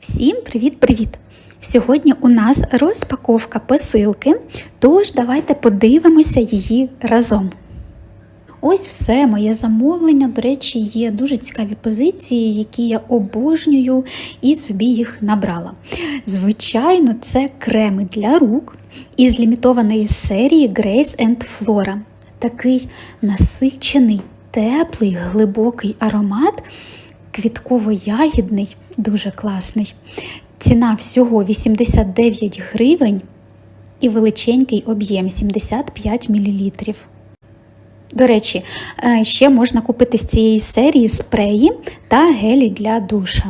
Всім привіт-привіт! Сьогодні у нас розпаковка посилки, тож давайте подивимося її разом. Ось все моє замовлення. До речі, є дуже цікаві позиції, які я обожнюю і собі їх набрала. Звичайно, це креми для рук із лімітованої серії Grace and Flora. Такий насичений, теплий, глибокий аромат, квітково-ягідний, дуже класний. Ціна всього 89 гривень і величенький об'єм 75 мл. До речі, е, ще можна купити з цієї серії спреї та гелі для душа.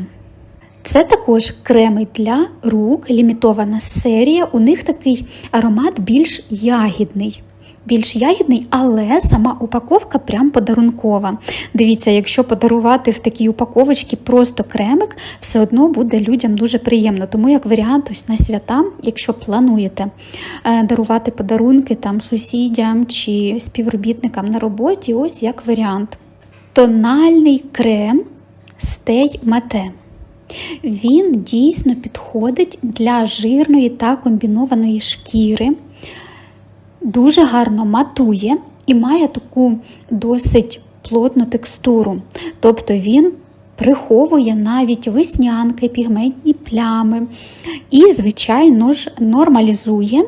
Це також креми для рук, лімітована серія. У них такий аромат більш ягідний. Більш ягідний, але сама упаковка прям подарункова. Дивіться, якщо подарувати в такій упаковочці просто кремик, все одно буде людям дуже приємно. Тому як варіант ось на свята, якщо плануєте е, дарувати подарунки там сусідям чи співробітникам на роботі, ось як варіант. Тональний крем Stay Matte. Він дійсно підходить для жирної та комбінованої шкіри дуже гарно матує і має таку досить плотну текстуру. Тобто він приховує навіть веснянки, пігментні плями і, звичайно ж, нормалізує.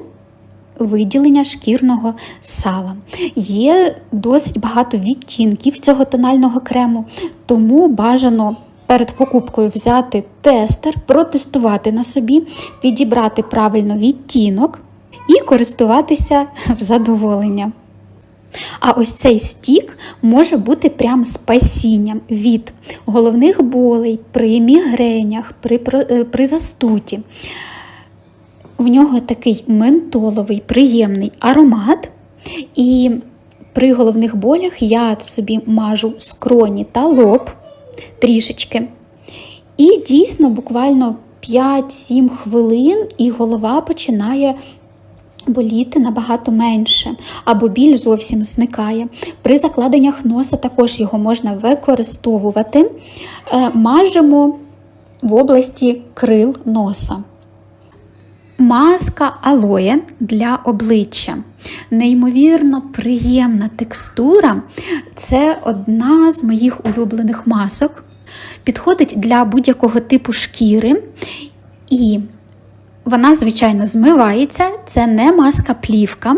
Виділення шкірного сала. Є досить багато відтінків цього тонального крему, тому бажано перед покупкою взяти тестер, протестувати на собі, підібрати правильно відтінок і користуватися в задоволення. А ось цей стік може бути прям спасінням від головних болей при мігренях, при, е, при застуті. В нього такий ментоловий, приємний аромат. І при головних болях я собі мажу скроні та лоб трішечки. І дійсно, буквально 5-7 хвилин, і голова починає боліти набагато менше, або біль зовсім зникає. При закладеннях носа також його можна використовувати. Е, мажемо в області крил носа. Маска алоє для обличчя. Неймовірно приємна текстура це одна з моїх улюблених масок. Підходить для будь-якого типу шкіри. І вона, звичайно, змивається, це не маска плівка,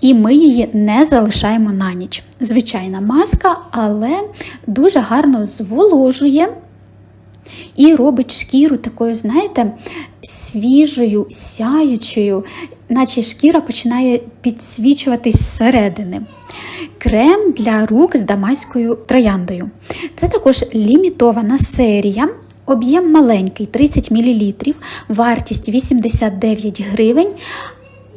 і ми її не залишаємо на ніч. Звичайна маска, але дуже гарно зволожує і робить шкіру такою, знаєте, свіжою, сяючою, наче шкіра починає підсвічуватись зсередини. Крем для рук з дамаською трояндою. Це також лімітована серія. Об'єм маленький 30 мл, вартість 89 гривень,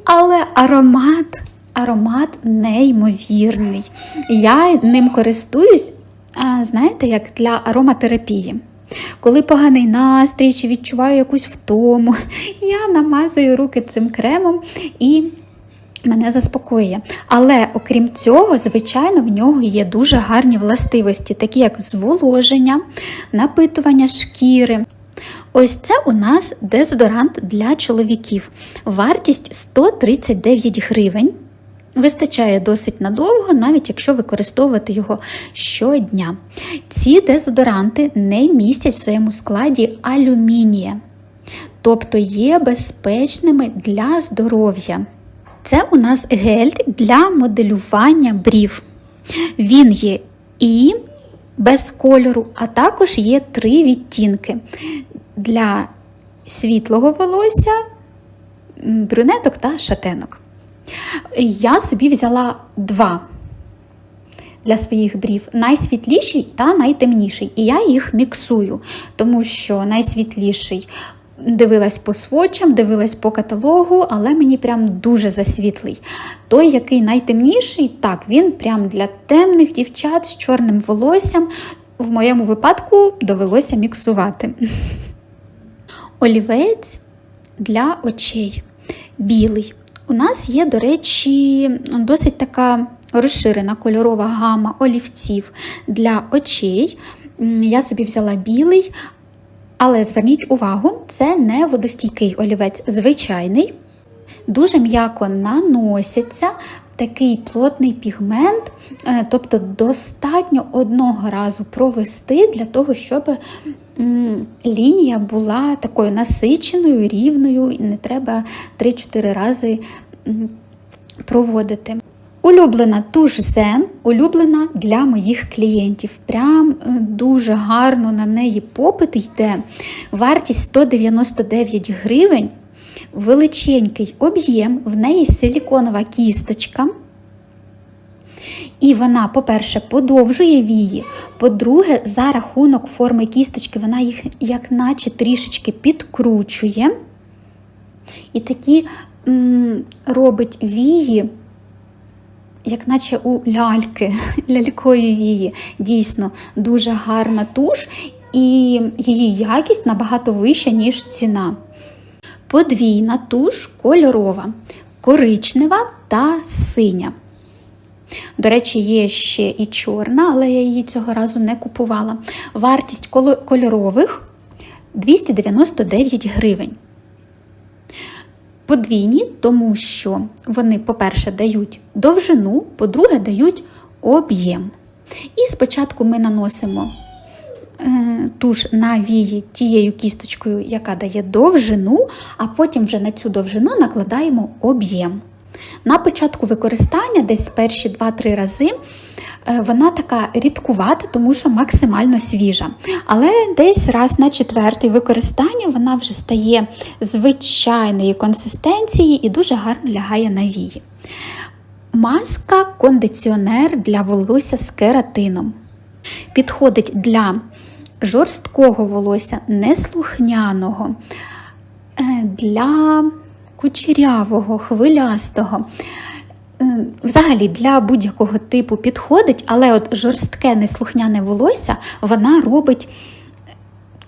але аромат аромат неймовірний. Я ним користуюсь, знаєте, як для ароматерапії. Коли поганий настрій чи відчуваю якусь втому, я намазую руки цим кремом і мене заспокоює. Але окрім цього, звичайно, в нього є дуже гарні властивості, такі як зволоження, напитування шкіри. Ось це у нас дезодорант для чоловіків. Вартість 139 гривень. Вистачає досить надовго, навіть якщо використовувати його щодня. Ці дезодоранти не містять в своєму складі алюмінія, тобто є безпечними для здоров'я. Це у нас гель для моделювання брів. Він є і без кольору, а також є три відтінки для світлого волосся, брюнеток та шатенок. Я собі взяла два для своїх брів найсвітліший та найтемніший. І я їх міксую, тому що найсвітліший дивилась по свочам, дивилась по каталогу, але мені прям дуже засвітлий. Той, який найтемніший, так, він прям для темних дівчат з чорним волоссям. В моєму випадку довелося міксувати. Олівець для очей білий. У нас є, до речі, досить така розширена кольорова гама олівців для очей. Я собі взяла білий, Але зверніть увагу, це не водостійкий олівець, звичайний, дуже м'яко наноситься. Такий плотний пігмент, е, тобто достатньо одного разу провести для того, щоб лінія була такою насиченою, рівною, і не треба 3-4 рази проводити. Улюблена туш Zen, улюблена для моїх клієнтів. Прям е, дуже гарно на неї попит йде. Вартість 199 гривень, величенький об'єм, в неї силіконова кісточка. І вона, по-перше, подовжує вії. По-друге, за рахунок форми кісточки, вона їх як наче трішечки підкручує. І такі м, робить вії як наче у ляльки, лялькові вії. Дійсно, дуже гарна туш, і її якість набагато вища, ніж ціна. Подвійна туш кольорова, коричнева та синя. До речі, є ще і чорна, але я її цього разу не купувала. Вартість кольорових 299 гривень. Подвійні, тому що вони, по-перше, дають довжину, по-друге, дають об'єм. І спочатку ми наносимо е, туш на вії тією кісточкою, яка дає довжину, а потім вже на цю довжину накладаємо об'єм. На початку використання, десь перші 2-3 рази, вона така рідкувата, тому що максимально свіжа. Але десь раз на четвертий використання вона вже стає звичайної консистенції і дуже гарно лягає на вії. Маска кондиціонер для волосся з кератином. Підходить для жорсткого волосся, неслухняного, е, для кучерявого, хвилястого. Е, взагалі для будь-якого типу підходить, але от жорстке неслухняне волосся вона робить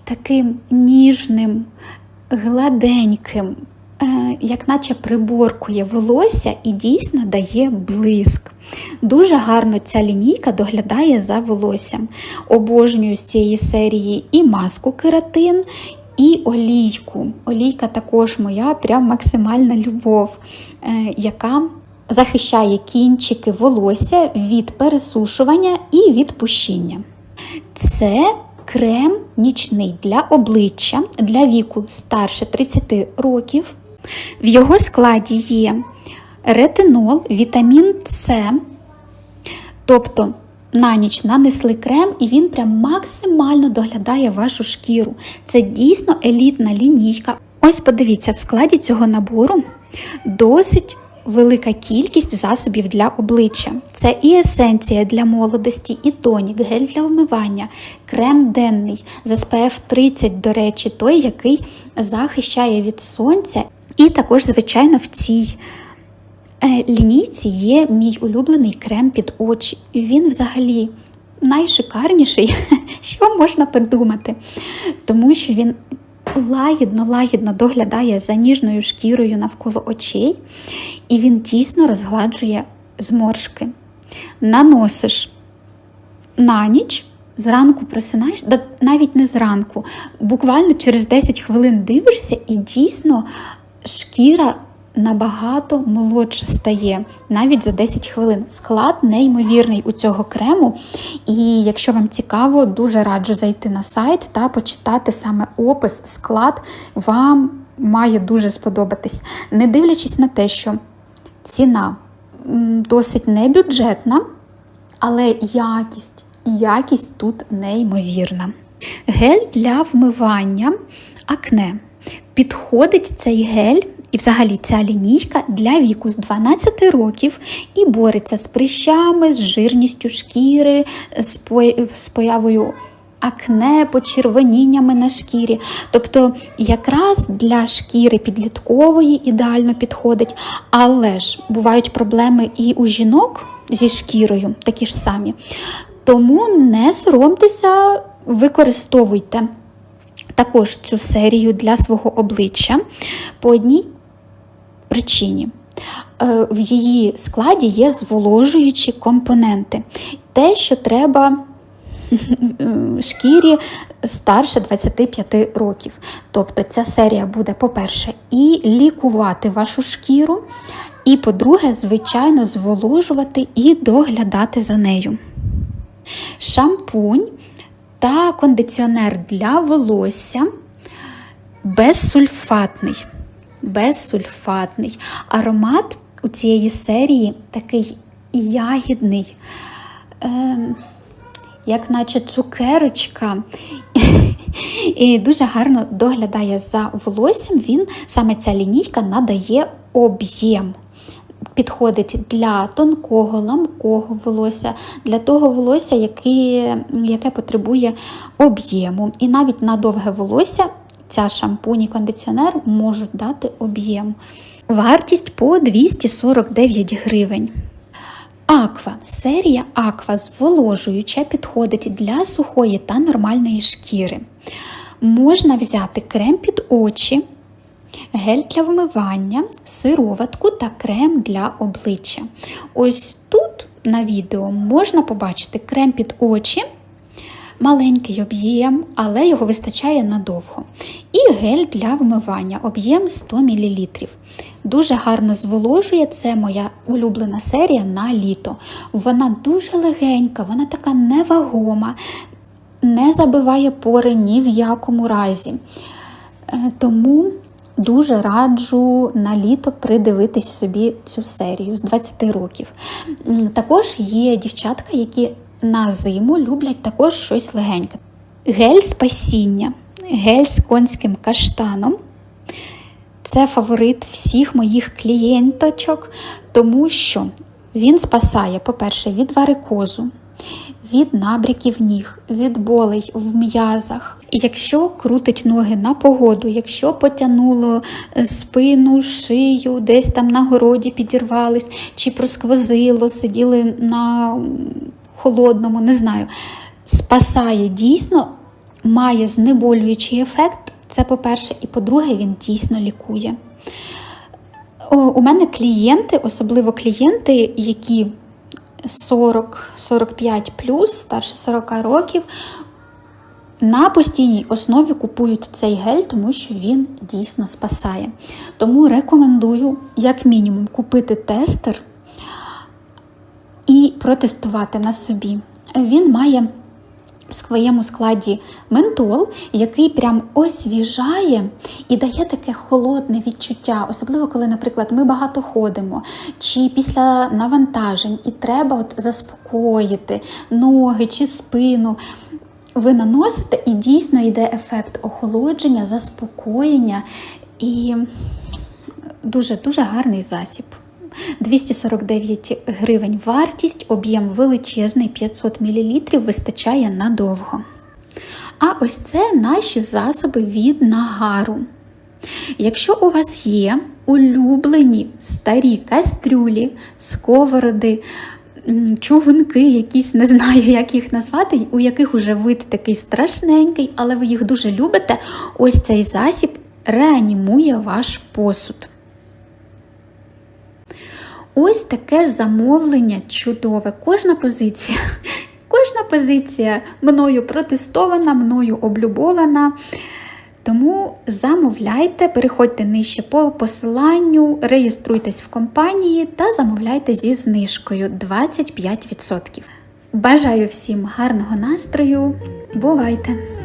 таким ніжним, гладеньким, е, як наче приборкує волосся і дійсно дає блиск. Дуже гарно ця лінійка доглядає за волоссям. Обожнюю з цієї серії і маску кератин, і олійку. Олійка також моя прям максимальна любов, е, яка захищає кінчики волосся від пересушування і від пущіння. Це крем нічний для обличчя для віку старше 30 років. В його складі є ретинол, вітамін С. Тобто на ніч нанесли крем, і він прям максимально доглядає вашу шкіру. Це дійсно елітна лінійка. Ось подивіться, в складі цього набору досить велика кількість засобів для обличчя. Це і есенція для молодості, і тонік, гель для вмивання, крем денний з SPF 30, до речі, той, який захищає від сонця. І також, звичайно, в цій е, лінійці є мій улюблений крем під очі. Він взагалі. Найшикарніший, що можна придумати, тому що він лагідно-лагідно доглядає за ніжною шкірою навколо очей, і він дійсно розгладжує зморшки. Наносиш на ніч, зранку просинаєш, навіть не зранку, буквально через 10 хвилин дивишся, і дійсно шкіра набагато молодше стає, навіть за 10 хвилин. Склад неймовірний у цього крему. І якщо вам цікаво, дуже раджу зайти на сайт та почитати саме опис, склад, вам має дуже сподобатись. Не дивлячись на те, що ціна досить небюджетна, але якість, якість тут неймовірна. Гель для вмивання акне. Підходить цей гель і, взагалі, ця лінійка для віку з 12 років і бореться з прищами, з жирністю шкіри, з появою акне, почервоніннями на шкірі. Тобто, якраз для шкіри підліткової ідеально підходить, але ж бувають проблеми і у жінок зі шкірою, такі ж самі. Тому не соромтеся, використовуйте. Також цю серію для свого обличчя по одній причині. Е, в її складі є зволожуючі компоненти. Те, що треба шкірі старше 25 років. Тобто ця серія буде, по-перше, і лікувати вашу шкіру, і, по-друге, звичайно, зволожувати і доглядати за нею. Шампунь та кондиціонер для волосся безсульфатний. Безсульфатний. Аромат у цієї серії такий ягідний, е, як наче цукерочка. І дуже гарно доглядає за волоссям. Він саме ця лінійка надає об'єм. Підходить для тонкого, ламкого волосся, для того волосся, яке, яке потребує об'єму. І навіть на довге волосся ця шампунь і кондиціонер можуть дати об'єм. Вартість по 249 гривень. Аква. Серія Аква зволожуюча підходить для сухої та нормальної шкіри. Можна взяти крем під очі, гель для вмивання, сироватку та крем для обличчя. Ось тут на відео можна побачити крем під очі, маленький об'єм, але його вистачає надовго. І гель для вмивання, об'єм 100 мл. Дуже гарно зволожує, це моя улюблена серія на літо. Вона дуже легенька, вона така невагома, не забиває пори ні в якому разі. Е, Тому дуже раджу на літо придивитись собі цю серію з 20 років. Також є дівчатка, які на зиму люблять також щось легеньке. Гель спасіння, гель з конським каштаном. Це фаворит всіх моїх клієнточок, тому що він спасає, по-перше, від варикозу, від набряків ніг, від болей в м'язах. Якщо крутить ноги на погоду, якщо потягнуло спину, шию, десь там на городі підірвались, чи просквозило, сиділи на холодному, не знаю. Спасає дійсно, має знеболюючий ефект. Це по-перше, і по-друге, він дійсно лікує. У мене клієнти, особливо клієнти, які 40-45 плюс, старше 40 років, на постійній основі купують цей гель, тому що він дійсно спасає. Тому рекомендую, як мінімум, купити тестер і протестувати на собі. Він має в своєму складі ментол, який прям освіжає і дає таке холодне відчуття, особливо коли, наприклад, ми багато ходимо, чи після навантажень, і треба от заспокоїти ноги чи спину. Ви наносите і дійсно йде ефект охолодження, заспокоєння і дуже-дуже гарний засіб. 249 гривень вартість, об'єм величезний 500 мл вистачає надовго. А ось це наші засоби від нагару. Якщо у вас є улюблені старі кастрюлі, сковороди, чугунки, якісь не знаю, як їх назвати, у яких уже вид такий страшненький, але ви їх дуже любите, ось цей засіб реанімує ваш посуд. Ось таке замовлення чудове. Кожна позиція, кожна позиція мною протестована, мною облюбована. Тому замовляйте, переходьте нижче по посиланню, реєструйтесь в компанії та замовляйте зі знижкою 25%. Бажаю всім гарного настрою. Бувайте!